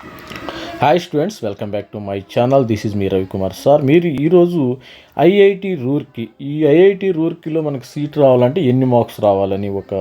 Hi students welcome back to my channel this is me Ravikumar sir మీరు ఈరోజు IIT Roorkee ఈ IIT రూర్కిలో మనకి seat రావాలంటే ఎన్ని మార్క్స్ రావాలని ఒక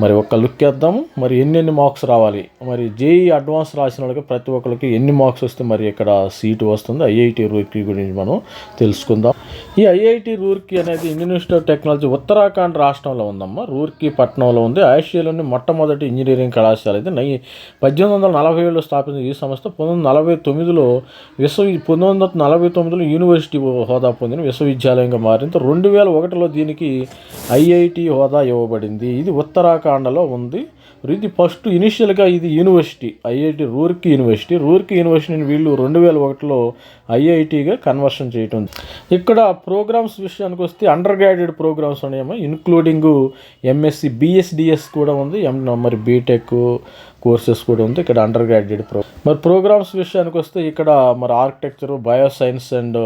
మరి ఒక లుక్ వేద్దాము. మరి ఎన్ని ఎన్ని మార్క్స్ రావాలి? మరి జేఈ అడ్వాన్స్ రాసిన వాళ్ళకి ప్రతి ఒక్కరికి ఎన్ని మార్క్స్ వస్తే మరి ఇక్కడ సీటు వస్తుంది? ఐఐటి రూర్కి గురించి మనం తెలుసుకుందాం. ఈ ఐఐటి రూర్కి అనేది ఇండియన్ ఆఫ్ టెక్నాలజీ ఉత్తరాఖండ్ రాష్ట్రంలో ఉందమ్మా. రూర్కి పట్టణంలో ఉంది. ఆసియాలోని మొట్టమొదటి ఇంజనీరింగ్ కళాశాల ఇది. నై పద్దెనిమిది వందల నలభై ఏడులో స్థాపించిన ఈ సంస్థ పంతొమ్మిది వందల నలభై తొమ్మిదిలో విశ్వ పంతొమ్మిది వందల నలభై తొమ్మిదిలో యూనివర్సిటీ హోదా పొందిన విశ్వవిద్యాలయంగా మారింది. రెండు వేల ఒకటిలో దీనికి ఐఐటి హోదా ఇవ్వబడింది. ఇది ఉత్తరాఖండ్ ఉత్తరాఖండలో ఉంది. ఇది ఫస్ట్ ఇనిషియల్గా ఇది university IIT Roorkee university. Roorkee యూనివర్సిటీని వీళ్ళు రెండు వేల ఒకటిలో ఐఐటిగా కన్వర్షన్ చేయటం ఇక్కడ ప్రోగ్రామ్స్ విషయానికి వస్తే అండర్ గ్రాడ్యుయేట్ ప్రోగ్రామ్స్ ఉన్నాయేమో ఇన్క్లూడింగ్ ఎంఎస్సి బిఎస్డిఎస్ కూడా ఉంది. ఎం మరి బీటెక్ కోర్సెస్ కూడా ఉంది. ఇక్కడ అండర్ గ్రాడ్యుయేట్ ప్రో మరి ప్రోగ్రామ్స్ విషయానికి వస్తే ఇక్కడ మరి architecture bioscience and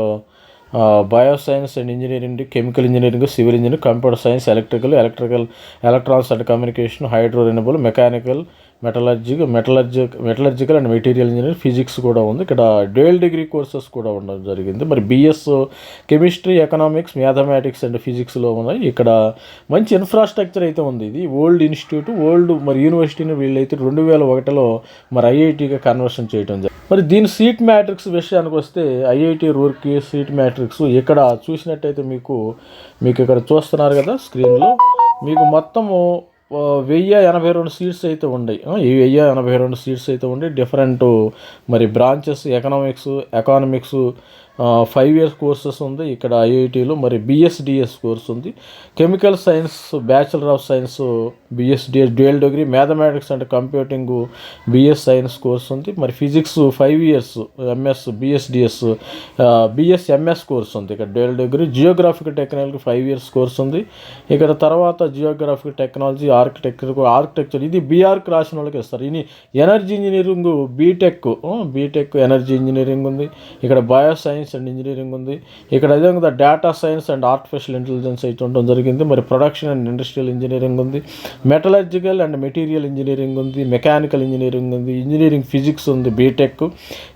bioscience and engineering chemical engineering civil engineering computer science electrical electrical electronics and communication hydro renewable mechanical metallurgy metallurgy metallurgical and material engineering physics కూడా ఉంది. ఇక్కడ dual degree courses కూడా ఉండడం జరిగింది. మరి BS chemistry economics mathematics and ఫిజిక్స్లో ఉన్నాయి. ఇక్కడ మంచి ఇన్ఫ్రాస్ట్రక్చర్ అయితే ఉంది. ఇది ఓల్డ్ ఇన్స్టిట్యూట్ ఓల్డ్ మరి యూనివర్సిటీని వీళ్ళైతే రెండు వేల ఒకటిలో మరి ఐఐటీగా కన్వర్షన్ చేయడం జరిగింది. మరి దీని సీట్ మ్యాట్రిక్స్ విషయానికి వస్తే ఐఐటి రూర్కి సీట్ మ్యాట్రిక్స్ ఇక్కడ చూసినట్టయితే మీకు మీకు ఇక్కడ చూస్తున్నారు కదా స్క్రీన్లో మీకు మొత్తము వెయ్యి ఎనభై రెండు సీట్స్ అయితే ఉన్నాయి ఈ వెయ్యి ఎనభై రెండు సీట్స్ అయితే ఉండి. డిఫరెంట్ మరి branches economics economics five years courses ఉంది. ఇక్కడ ఐఐటీలో మరి బిఎస్డిఎస్ కోర్స్ ఉంది. Chemical science bachelor of science BSDS dual degree mathematics and computing BS science course ఉంది. మరి physics five years MS BSDS BS MS course ఉంది. ఇక్కడ dual degree geographic technology five years course ఉంది. ఇక్కడ తర్వాత Geographic technology architecture architecture ఇది బీఆర్కి రాసిన వాళ్ళకి ఇస్తారు. ఇది energy engineering BTech BTech energy engineering ఉంది. ఇక్కడ బయో సైన్స్ అండ్ ఇంజనీరింగ్ ఉంది. ఇక్కడ అదేవిధంగా data science and artificial intelligence అయితే ఉండడం జరిగింది. మరి ప్రొడక్షన్ అండ్ ఇండస్ట్రియల్ ఇంజనీరింగ్ ఉంది. మెటలర్జికల్ అండ్ మెటీరియల్ ఇంజనీరింగ్ ఉంది. మెకానికల్ ఇంజనీరింగ్ ఉంది. ఇంజనీరింగ్ ఫిజిక్స్ ఉంది. బీటెక్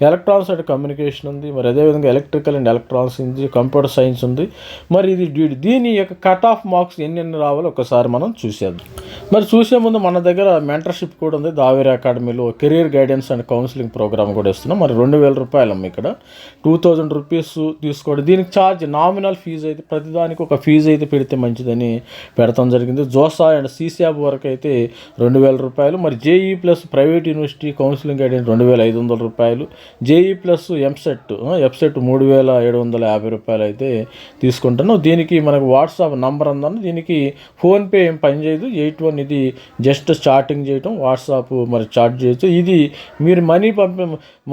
ఎలక్ట్రానిక్స్ అండ్ కమ్యూనికేషన్ ఉంది. మరి అదేవిధంగా ఎలక్ట్రికల్ అండ్ ఎలక్ట్రానిక్స్ ఉంది. కంప్యూటర్ సైన్స్ ఉంది. మరి ఇది దీని యొక్క కట్ ఆఫ్ మార్క్స్ ఎన్ని ఎన్ని రావాలో ఒకసారి మనం చూసేద్దాం. మరి చూసే ముందు మన దగ్గర మెంటర్షిప్ కూడా ఉంది. దావేరి అకాడమీలో career guidance and counselling programme కూడా ఇస్తున్నాం. మరి రెండు వేల రూపాయలమ్మ ఇక్కడ. టూ థౌజండ్ రూపీస్ తీసుకోవడం దీనికి ఛార్జ్ నామినల్ ఫీజు అయితే ప్రతిదానికి ఒక ఫీజు అయితే పెడితే మంచిదని పెడతాం జరిగింది. జోసా అండ్ సీసాబ్ వరకు అయితే రెండు వేల రూపాయలు. మరి JEE plus private university counselling guidance రెండు వేల ఐదు వందల రూపాయలు. జేఈ ప్లస్ ఎంసెట్ ఎఫ్సెట్ మూడు వేల ఏడు వందల యాభై రూపాయలు అయితే తీసుకుంటాను దీనికి మనకు వాట్సాప్ నంబర్ ఉందని దీనికి ఫోన్పే ఏం పనిచేయదు ఎయిట్ వన్ ఇది జస్ట్ స్టార్టింగ్ చేయటం వాట్సాప్ మరి చార్జ్ చేయొచ్చు. ఇది మీరు మనీ పంపి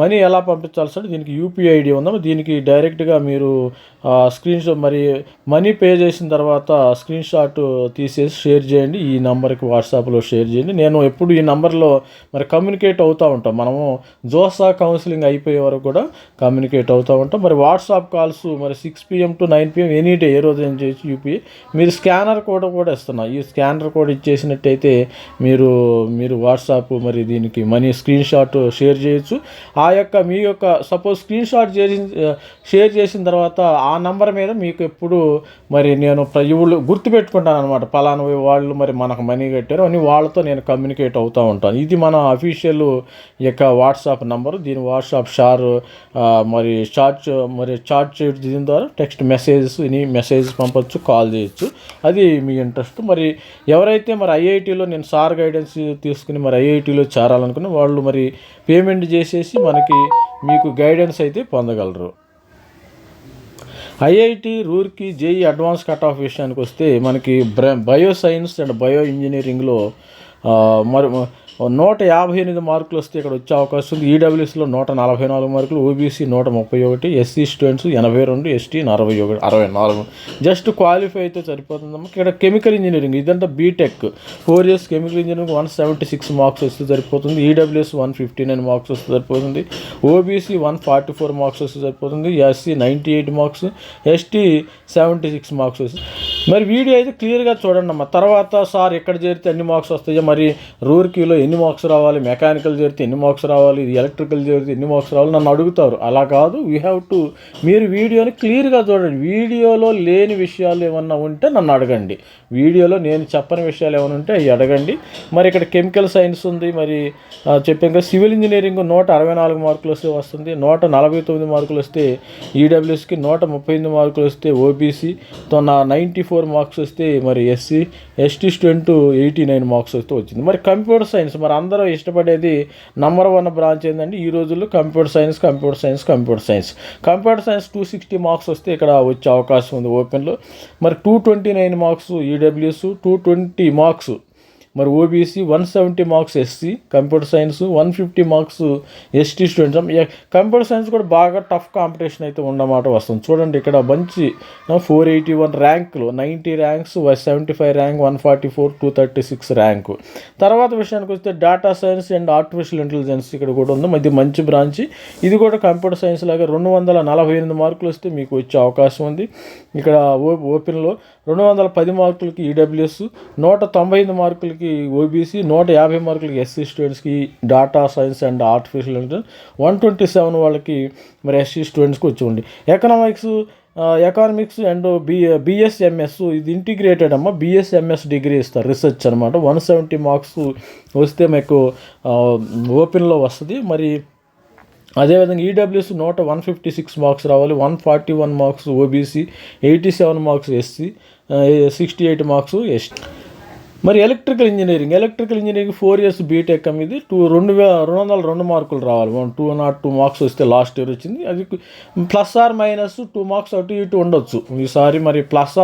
మనీ ఎలా పంపించాల్సి అంటే దీనికి యూపీఐ ఐడి ఉందా దీనికి డైరెక్ట్గా మీరు స్క్రీన్ షాట్ మరి మనీ పే చేసిన తర్వాత స్క్రీన్ షాట్ తీసేసి షేర్ చేయండి. ఈ నెంబర్కి వాట్సాప్లో షేర్ చేయండి. నేను ఎప్పుడు ఈ నెంబర్లో మరి కమ్యూనికేట్ అవుతూ ఉంటాం. మనము జోసా కౌన్సిలింగ్ అయిపోయే వరకు కూడా కమ్యూనికేట్ అవుతూ ఉంటాం. మరి వాట్సాప్ కాల్స్ మరి six PM to nine PM any day ఏ రోజు ఏం చేయొచ్చు యూపీఐ మీరు స్కానర్ కోడ్ కూడా ఇస్తున్నా. ఈ స్కానర్ కోడ్ ఇచ్చేసినట్టయితే మీరు మీరు వాట్సాప్ మరి దీనికి మనీ స్క్రీన్ షాట్ షేర్ చేయొచ్చు. ఆ యొక్క మీ యొక్క సపోజ్ స్క్రీన్ షాట్ చేసి షేర్ చేసిన తర్వాత ఆ నంబర్ మీద మీకు ఎప్పుడు మరి నేను ప్రజలు గుర్తుపెట్టుకుంటాను అనమాట పలానా వాళ్ళు మరి మనకు మనీ కట్టారు అని వాళ్ళతో నేను కమ్యూనికేట్ అవుతూ ఉంటాను. ఇది మన అఫీషియల్ యొక్క వాట్సాప్ నంబరు. దీని వాట్సాప్ షార్ మరి చార్జ్ మరి చార్జ్ చేయడం దీని ద్వారా టెక్స్ట్ మెసేజెస్ ఇని మెసేజ్ పంపొచ్చు కాల్ చేయొచ్చు. అది మీ ఇంట్రెస్ట్ మరి ఎవరైతే మరి ఐఐటీలో నేను సార్ గైడెన్స్ తీసుకుని మరి ఐఐటీలో చేరాలనుకుని వాళ్ళు మరి పేమెంట్ చేసేసి మనకి మీకు గైడెన్స్ అయితే పొందగలరు. IIT Roorkee JEE advance cut off విషయానికి వస్తే మనకి బ్ర బయో సైన్స్ అండ్ బయో ఇంజనీరింగ్లో మరి నూట యాభై ఎనిమిది మార్కులు వస్తే ఇక్కడ వచ్చే అవకాశం ఉంది. ఈడబ్ల్యూఎస్లో నూట నలభై నాలుగు మార్కులు ఓబీసీ నూట ముప్పై ఒకటి ఎస్సీ స్టూడెంట్స్ ఎనభై రెండు ఎస్టీ అరవై ఒకటి అరవై నాలుగు. జస్ట్ క్వాలిఫై అయితే సరిపోతుందమ్మా ఇక్కడ కెమికల్ ఇంజనీరింగ్ ఇదంతా BTech. Four years chemical engineering one seventy six marks వస్తే సరిపోతుంది. EWS one fifty nine marks వస్తే సరిపోతుంది. OBC one forty four marks వస్తే సరిపోతుంది. SC ninety eight marks ST seventy six marks వస్తే మరి వీడియో అయితే క్లియర్గా చూడండి అమ్మా. తర్వాత సార్ ఎక్కడ చేరితే ఎన్ని మార్క్స్ వస్తాయో మరి రూర్కీలో ఎన్ని మార్క్స్ రావాలి మెకానికల్ చేరితే ఎన్ని మార్క్స్ రావాలి ఇది ఎలక్ట్రికల్ చేరితే ఎన్ని మార్క్స్ రావాలి నన్ను అడుగుతారు. అలా కాదు వీ హ్యావ్ టు మీరు వీడియోని క్లియర్గా చూడండి. వీడియోలో లేని విషయాలు ఏమన్నా ఉంటే నన్ను అడగండి. వీడియోలో నేను చెప్పని విషయాలు ఏమైనా ఉంటే అవి అడగండి. మరి ఇక్కడ కెమికల్ సైన్స్ ఉంది మరి చెప్పాం చెప్పాను కదా సివిల్ ఇంజనీరింగ్ నూట అరవై నాలుగు మార్కులు వస్తే వస్తుంది నూట నలభై తొమ్మిది మార్కులు వస్తే ఈడబ్ల్యూఎస్కి నూట ముప్పై ఎనిమిది మార్కులు వస్తే ఓబీసీ నా నైంటీ ఫోర్ మార్క్స్ వస్తే మరి SC ST student eighty nine marks వస్తే వచ్చింది. మరి కంప్యూటర్ సైన్స్ మరి అందరూ ఇష్టపడేది నంబర్ వన్ బ్రాంచ్ ఏంటంటే ఈ రోజుల్లో computer science computer science computer science. Computer science two sixty marks వస్తే ఇక్కడ వచ్చే అవకాశం ఉంది ఓపెన్లో. మరి two twenty nine marks EWS two twenty marks మరి OBC one seventy marks SC computer science one fifty marks ST students computer science కూడా బాగా టఫ్ కాంపిటీషన్ అయితే ఉన్నమాట వస్తుంది. చూడండి ఇక్కడ మంచి ఫోర్ ఎయిటీ వన్ ర్యాంకులు. Ninety ranks seventy five rank one forty four two thirty six rank తర్వాత విషయానికి వస్తే data science and artificial intelligence ఇక్కడ కూడా ఉంది. ఇది మంచి బ్రాంచ్ ఇది కూడా కంప్యూటర్ సైన్స్ లాగా రెండు వందల నలభై ఎనిమిది మార్కులు వస్తే మీకు వచ్చే అవకాశం ఉంది. ఇక్కడ ఓ ఓపెన్లో రెండు వందల పది మార్కులకి ఈడబ్ల్యూఎస్ నూట తొంభై ఐదు మార్కులకి ఓబీసీ నూట యాభై మార్కులకి ఎస్సీ స్టూడెంట్స్కి data science and artificial intelligence one twenty seven వాళ్ళకి మరి ఎస్సీ స్టూడెంట్స్కి వచ్చి ఉంది. Economics economics and B BSMS ఇది ఇంటిగ్రేటెడ్ అమ్మ బిఎస్ఎంఎస్ డిగ్రీ ఇస్తారు రీసెర్చ్ అనమాట వన్ సెవెంటీ మార్క్స్ వస్తే మీకు ఓపెన్లో వస్తుంది. మరి అదేవిధంగా ఈడబ్ల్యూఎస్ నూట వన్ ఫిఫ్టీ సిక్స్ మార్క్స్ రావాలి one forty one marks OBC eighty seven marks SC sixty eight marks ST మరి electrical engineering electrical engineering four years BTech ఇది టూ రెండు వే రెండు వందల రెండు మార్కులు రావాలి. One two nought two marks వస్తే లాస్ట్ ఇయర్ వచ్చింది. అది plus or minus two marks అటు ఇటు ఉండొచ్చు. ఈసారి మరి ప్లస్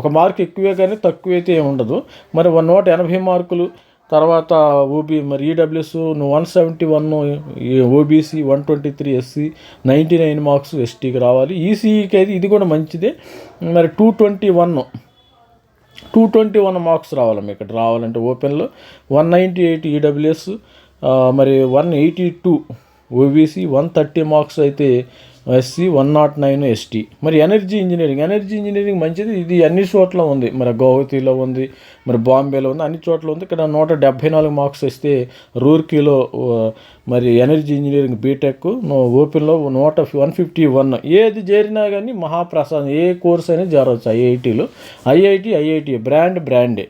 ఒక మార్క్ ఎక్కువే కానీ తక్కువ అయితే ఏమి ఉండదు. మరి వన్ నూట ఎనభై మార్కులు తర్వాత ఓబీ మరి EWS one seventy one OBC one twenty three SC ninety nine marks ఎస్టీకి రావాలి. ఈసీఈకి అయితే ఇది కూడా మంచిదే. మరి two twenty one two twenty one marks రావాలి మీకు ఇక్కడ. రావాలంటే ఓపెన్లో. వన్ నైంటీ ఎయిట్ ఈడబ్ల్యూఎస్ మరి one eighty two OBC one thirty marks అయితే SC one not nine ST. మరి ఎనర్జీ ఇంజనీరింగ్. ఎనర్జీ ఇంజనీరింగ్ మంచిది. ఇది అన్ని చోట్ల ఉంది. మరి గౌహతిలో ఉంది. మరి బాంబేలో ఉంది అన్ని చోట్ల ఉంది. ఇక్కడ నూట డెబ్భై నాలుగు మార్క్స్ వస్తే రూర్కీలో మరి ఎనర్జీ ఇంజనీరింగ్ బీటెక్ ఓపెన్లో నూట వన్ ఫిఫ్టీ వన్. ఏది చేరినా కానీ మహాప్రసాద్ ఏ కోర్స్ అయినా చేరవచ్చు ఐఐటీలో. IIT IIT brand బ్రాండే.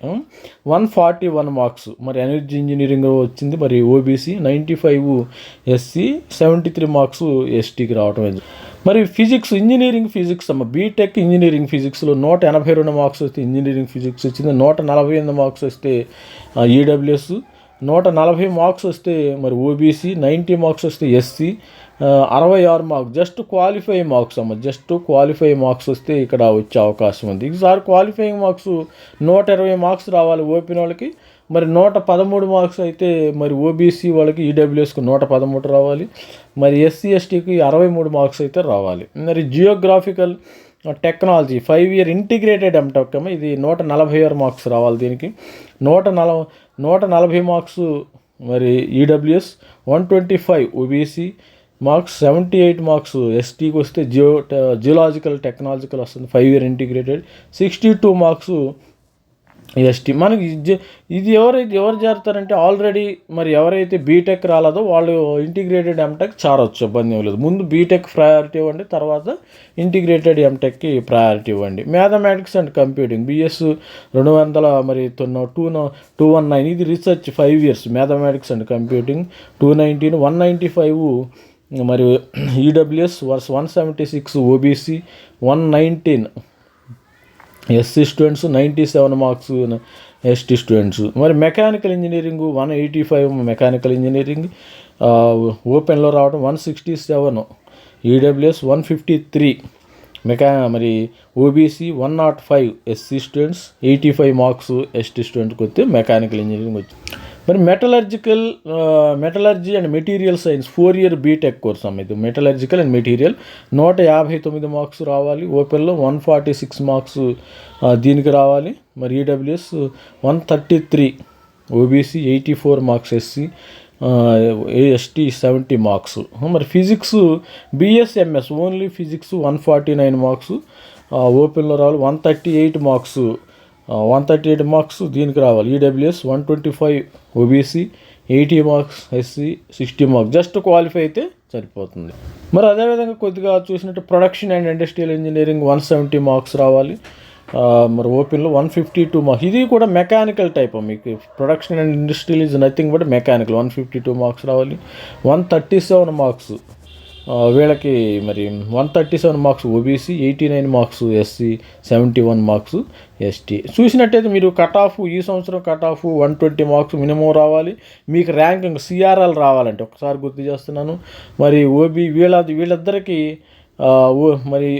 One forty one marks. మరి ఎనర్జీ ఇంజనీరింగ్ వచ్చింది మరి OBC ninety five SC seventy three marks ఎస్టీకి రావటం అయింది మరి ఫిజిక్స్ ఇంజనీరింగ్ ఫిజిక్స్ అమ్మ. బీటెక్ ఇంజనీరింగ్ ఫిజిక్స్లో నూట ఎనభై రెండు మార్క్స్ వస్తే ఇంజనీరింగ్ ఫిజిక్స్ వచ్చింది నూట నలభై ఎనిమిది మార్క్స్ వస్తే ఈడబ్ల్యూఎస్ నూట నలభై మార్క్స్ వస్తే మరి ఓబీసీ నైంటీ మార్క్స్ వస్తే ఎస్సీ అరవై ఆరు మార్క్స్ జస్ట్ క్వాలిఫై మార్క్స్ అమ్మ. జస్ట్ క్వాలిఫై మార్క్స్ వస్తే ఇక్కడ వచ్చే అవకాశం ఉంది. ఈసారి క్వాలిఫైయింగ్ మార్క్స్ నూట ఇరవై మార్క్స్ రావాలి ఓపెన్ వాళ్ళకి మరి నూట పదమూడు మార్క్స్ అయితే మరి ఓబీసీ వాళ్ళకి ఈడబ్ల్యూఎస్కి నూట పదమూడు రావాలి. మరి ఎస్సీ ఎస్టీకి అరవై మూడు మార్క్స్ అయితే రావాలి. మరి geographical technology five year integrated MTech ఇది నూట నలభై ఆరు మార్క్స్ రావాలి దీనికి. నూట నలభై నూట నలభై మార్క్స్ మరి EWS one twenty five OBC marks seventy eight marks ఎస్టీకి వస్తే జియో జియోలాజికల్ టెక్నాలజికల్ వస్తుంది five year integrated sixty two marks ST మనకి ఇది ఇది ఎవరైతే ఎవరు చేరుతారంటే ఆల్రెడీ మరి ఎవరైతే బీటెక్ రాలేదో వాళ్ళు ఇంటిగ్రేటెడ్ ఎంటెక్ చారొచ్చు ఇబ్బంది ఏం లేదు. ముందు బీటెక్ ప్రయారిటీ ఇవ్వండి తర్వాత ఇంటిగ్రేటెడ్ ఎంటెక్కి ప్రయారిటీ ఇవ్వండి. మ్యాథమెటిక్స్ అండ్ కంప్యూటింగ్ బిఎస్ రెండు వందల మరి టూ టూ వన్ నైన్ ఇది research five years mathematics and computing two nineteen one ninety five మరి EWS was one seventy six OBC one nineteen SC students ninety seven marks ST students మరి mechanical engineering one eighty five mechanical engineering ఓపెన్లో రావడం one sixty seven EWS one fifty three mecha మరి OBC one not five SC students eighty five marks ST స్టూడెంట్కి వస్తే mechanical engineering వచ్చింది మరి metallurgical metallurgy and material science four year BTech course అమ్మ ఇది. Metallurgical and material నూట యాభై తొమ్మిది మార్క్స్ రావాలి. ఓపెన్లో వన్ ఫార్టీ సిక్స్ మార్క్స్ దీనికి రావాలి. మరి EWS one thirty three OBC eighty four marks SC ST seventy marks మరి physics BSMS only physics one forty nine marks ఓపెన్లో రావాలి. One thirty eight marks one thirty eight marks దీనికి రావాలి. EWS one twenty five OBC eighty marks SC sixty marks just qualify అయితే సరిపోతుంది. మరి అదేవిధంగా కొద్దిగా చూసినట్టు production and industrial engineering one seventy marks రావాలి. మరి ఓపెన్లో వన్ ఫిఫ్టీ టూ మార్క్స్ ఇది కూడా మెకానికల్ టైప్ మీకు production and industrial is nothing but mechanical one fifty two marks రావాలి. వన్ థర్టీ సెవెన్ మార్క్స్ వీళ్ళకి మరి one thirty seven marks OBC eighty nine marks SC seventy one marks ST. చూసినట్టయితే మీరు cut off ఈ సంవత్సరం cut off one twenty marks minimum రావాలి. మీకు ranking CRL రావాలంటే ఒకసారి గుర్తు చేస్తున్నాను. మరి ఓబీ వీళ్ళ వీళ్ళిద్దరికీ ఓ మరి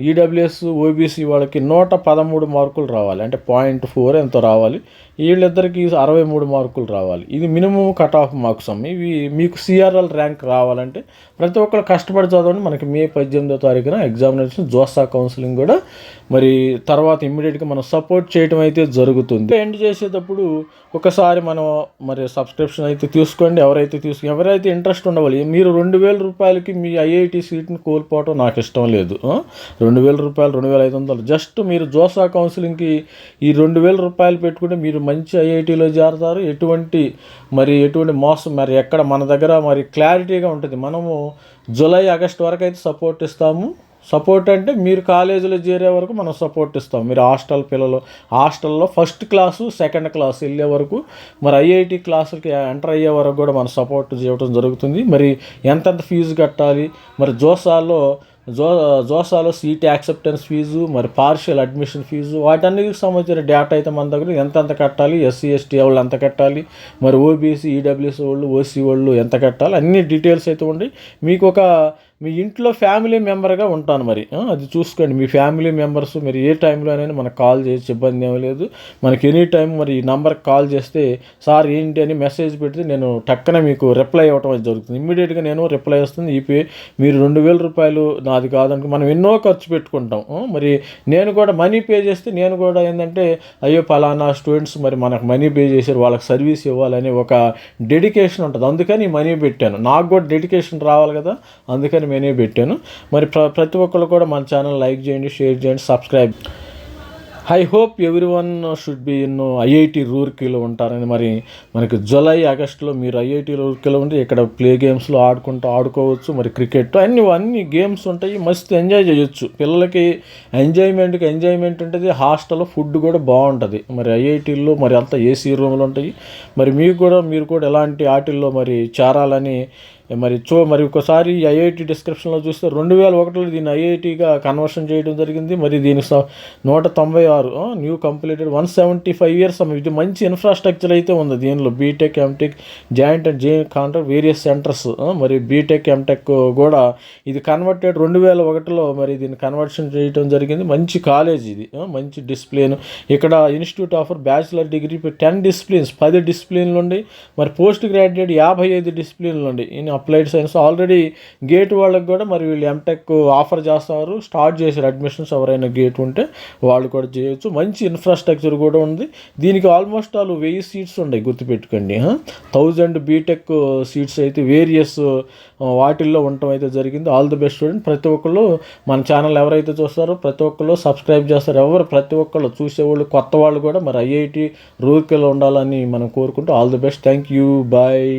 ఈడబ్ల్యూఎస్ ఓబీసీ వాళ్ళకి నూట పదమూడు మార్కులు రావాలి. అంటే పాయింట్ ఫోర్ ఎంతో రావాలి? వీళ్ళిద్దరికి అరవై మూడు మార్కులు రావాలి. ఇది మినిమం కట్ ఆఫ్ మార్క్స్ అమ్మ. ఇవి మీకు సిఆర్ఎల్ ర్యాంక్ రావాలంటే ప్రతి ఒక్కరు కష్టపడి చదవండి. మనకి మే పద్దెనిమిదో తారీఖున ఎగ్జామినేషన్ జోసా కౌన్సిలింగ్ కూడా. మరి తర్వాత ఇమ్మీడియట్గా మనం సపోర్ట్ చేయడం అయితే జరుగుతుంది. ఎండ్ చేసేటప్పుడు ఒకసారి మనం మరి సబ్స్క్రిప్షన్ అయితే తీసుకోండి. ఎవరైతే తీసుకు ఎవరైతే ఇంట్రెస్ట్ ఉండవాలి మీరు రెండు వేల రూపాయలకి మీ ఐఐటి సీట్ని కోల్పోవటం నాకు ఇష్టం లేదు. రెండు వేల రూపాయలు రెండు వేల ఐదు వందలు. జస్ట్ మీరు జోసా కౌన్సిలింగ్కి ఈ రెండు వేల రూపాయలు పెట్టుకుంటే మీరు మంచి ఐఐటిలో చేరతారు ఎటువంటి మరి ఎటువంటి మోసం మరి ఎక్కడ మన దగ్గర మరి క్లారిటీగా ఉంటుంది. మనము జూలై ఆగస్ట్ వరకు అయితే సపోర్ట్ ఇస్తాము. సపోర్ట్ అంటే మీరు కాలేజీలో చేరే వరకు మనం సపోర్ట్ ఇస్తాం. మీరు హాస్టల్ పిల్లలు హాస్టల్లో ఫస్ట్ క్లాసు సెకండ్ క్లాస్ వెళ్ళే వరకు మరి ఐఐటి క్లాసులకి ఎంటర్ అయ్యే వరకు కూడా మనం సపోర్ట్ చేయడం జరుగుతుంది. మరి ఎంతెంత ఫీజు కట్టాలి? మరి జోసాలో జో జోసాలో సీట్ యాక్సెప్టెన్స్ ఫీజు మరి పార్షియల్ అడ్మిషన్ ఫీజు వాటన్నిటికి సంబంధించిన డేటా అయితే మన దగ్గర ఎంతెంత కట్టాలి ఎస్సీ ఎస్టీ వాళ్ళు ఎంత కట్టాలి మరి ఓబీసీ ఈడబ్ల్యూసీ వాళ్ళు ఓసీ వాళ్ళు ఎంత కట్టాలి అన్ని డీటెయిల్స్ అయితే ఉండి మీకు ఒక మీ ఇంట్లో ఫ్యామిలీ మెంబర్గా ఉంటాను మరి. అది చూసుకోండి. మీ ఫ్యామిలీ మెంబర్స్ మీరు ఏ టైంలోనైనా మనకు కాల్ చేయొచ్చు ఇబ్బంది ఏమీ లేదు. మనకి ఎనీ టైం మరి ఈ నెంబర్కి కాల్ చేస్తే సార్ ఏంటి? అని మెసేజ్ పెడితే నేను టక్కన మీకు రిప్లై ఇవ్వటం అది జరుగుతుంది. ఇమ్మీడియట్గా నేను రిప్లై వస్తుంది. ఈపీ మీరు రెండు వేల రూపాయలు నాది కాదనుకో మనం ఎన్నో ఖర్చు పెట్టుకుంటాం. మరి నేను కూడా మనీ పే చేస్తే నేను కూడా ఏంటంటే అయ్యో పలానా స్టూడెంట్స్ మరి మనకు మనీ పే చేశారు వాళ్ళకి సర్వీస్ ఇవ్వాలని ఒక డెడికేషన్ ఉంటుంది. అందుకని మనీ పెట్టాను. నాకు కూడా డెడికేషన్ రావాలి కదా. అందుకని మనీ పెట్టాను. మరి ప్ర ప్రతి ఒక్కరు కూడా మన ఛానల్ లైక్ చేయండి షేర్ చేయండి subscribe. I hope everyone should be in IIT రూర్కీలో ఉంటారని మరి మనకి జూలై ఆగస్టులో మీరు ఐఐటి రూర్కీలో ఉంటే ఇక్కడ ప్లే గేమ్స్లో ఆడుకుంటూ ఆడుకోవచ్చు. మరి క్రికెట్ అన్ని అన్ని గేమ్స్ ఉంటాయి. మస్తు ఎంజాయ్ చేయొచ్చు. పిల్లలకి ఎంజాయ్మెంట్కి ఎంజాయ్మెంట్ ఉంటుంది. హాస్టల్లో ఫుడ్ కూడా బాగుంటుంది. మరి ఐఐటీల్లో మరి అంతా ఏసీ రూమ్లు ఉంటాయి. మరి మీకు కూడా మీరు కూడా ఎలాంటి ఆటిల్లో మరి చేరాలని మరి చూ మరి ఒకసారి ఐఐటి డిస్క్రిప్షన్లో చూస్తే రెండు వేల ఒకటిలో దీన్ని ఐఐటిగా కన్వర్షన్ చేయడం జరిగింది. మరి దీని స- నూట తొంభై ఆరు new completed one seventy five years ఇది మంచి ఇన్ఫ్రాస్ట్రక్చర్ అయితే ఉంది దీనిలో. BTech MTech joint and J contract various centres మరి బీటెక్ ఎంటెక్ కూడా ఇది కన్వర్టెడ్ రెండు వేల ఒకటిలో మరి దీన్ని కన్వర్షన్ చేయడం జరిగింది. మంచి కాలేజ్ ఇది మంచి డిసిప్లిన్ ఇక్కడ institute offer bachelor degree ten disciplines పది డిసిప్లిన్లు ఉండి మరి పోస్ట్ గ్రాడ్యుయేట్ యాభై ఐదు డిసిప్లిన్లు ఉండి. అప్లైడ్ సైన్స్ ఆల్రెడీ గేట్ వాళ్ళకి కూడా మరి వీళ్ళు ఎంటెక్ ఆఫర్ చేస్తారు. స్టార్ట్ చేశారు. అడ్మిషన్స్ ఎవరైనా గేట్ ఉంటే వాళ్ళు కూడా చేయొచ్చు. మంచి ఇన్ఫ్రాస్ట్రక్చర్ కూడా ఉంది. దీనికి ఆల్మోస్ట్ ఆల్ వెయ్యి సీట్స్ ఉన్నాయి. గుర్తుపెట్టుకోండి. థౌజండ్ బీటెక్ సీట్స్ అయితే వేరియస్ వాటిల్లో ఉండటం అయితే జరిగింది. ఆల్ ది బెస్ట్ స్టూడెంట్ ప్రతి ఒక్కళ్ళు మన ఛానల్ ఎవరైతే చూస్తారో ప్రతి ఒక్కళ్ళు సబ్స్క్రైబ్ చేస్తారు. ఎవరు ప్రతి ఒక్కళ్ళు చూసేవాళ్ళు కొత్త వాళ్ళు కూడా మరి ఐఐటి రూర్కెలో ఉండాలని మనం కోరుకుంటూ all the best thank you bye